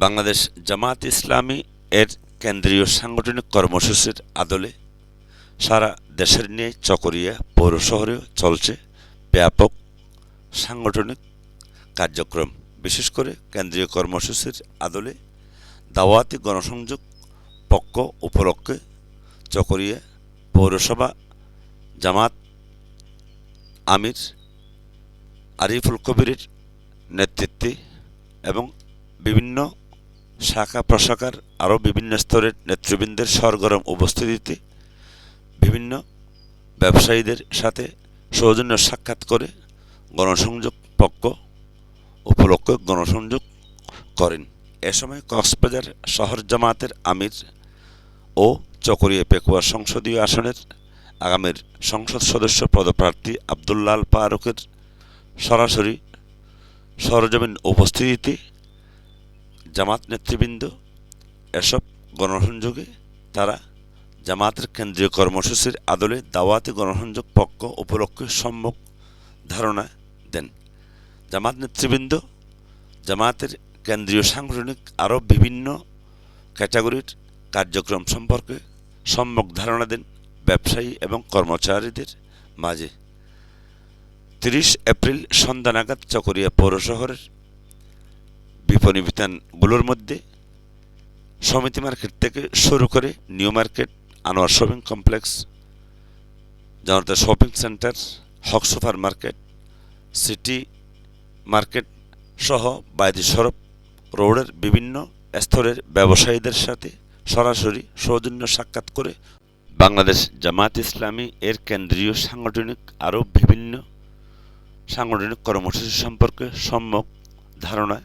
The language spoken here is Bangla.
বাংলাদেশ জামাত ইসলামী এর কেন্দ্রীয় সাংগঠনিক কর্মসূচির আদলে সারা দেশের নিয়ে চকরিয়া পৌর শহরেও চলছে ব্যাপক সাংগঠনিক কার্যক্রম। বিশেষ করে কেন্দ্রীয় কর্মসূচির আদলে দাওয়াতি গণসংযোগ পক্ষ উপলক্ষে চকরিয়া পৌরসভা জামাত আমির আরিফুল কবিরের নেতৃত্বে এবং বিভিন্ন শাখা প্রশাখার আরও বিভিন্ন স্তরের নেতৃবৃন্দের সরগরম উপস্থিতিতে বিভিন্ন ব্যবসায়ীদের সাথে সৌজন্য সাক্ষাৎ করে গণসংযোগ পক্ষ উপলক্ষে গণসংযোগ করেন। এ সময় কক্সবাজার শহর জামাতের আমির ও চকরিয়া পেকুয়া সংসদীয় আসনের আগামীর সংসদ সদস্য পদপ্রার্থী আবদুল্লাল ফারুকের সরাসরি সরজমিন উপস্থিতিতে জামাত নেতৃবৃন্দ এসব গণসংযোগে তারা জামাতের কেন্দ্রীয় কর্মসূচির আদলে দাওয়াতি গণসংযোগ পক্ষ উপলক্ষে সম্যক ধারণা দেন। জামাত নেতৃবৃন্দ জামাতের কেন্দ্রীয় সাংগঠনিক আরও বিভিন্ন ক্যাটাগরির কার্যক্রম সম্পর্কে সম্যক ধারণা দেন ব্যবসায়ী এবং কর্মচারীদের মাঝে। তিরিশ এপ্রিল সন্ধ্যা নাগাদ চকরিয়া পৌর শহরের বিপণী বিতানগুলোর মধ্যে সমিতি মার্কেট থেকে শুরু করে new market, Anwar shopping complex, Janata shopping centre, Haque super market, city market সহ বাইদি সরব রোডের বিভিন্ন স্তরের ব্যবসায়ীদের সাথে সরাসরি সৌজন্য সাক্ষাৎ করে বাংলাদেশ জামাত ইসলামী এর কেন্দ্রীয় সাংগঠনিক আরও বিভিন্ন সাংগঠনিক কর্মসূচি সম্পর্কে সম্যক ধারণা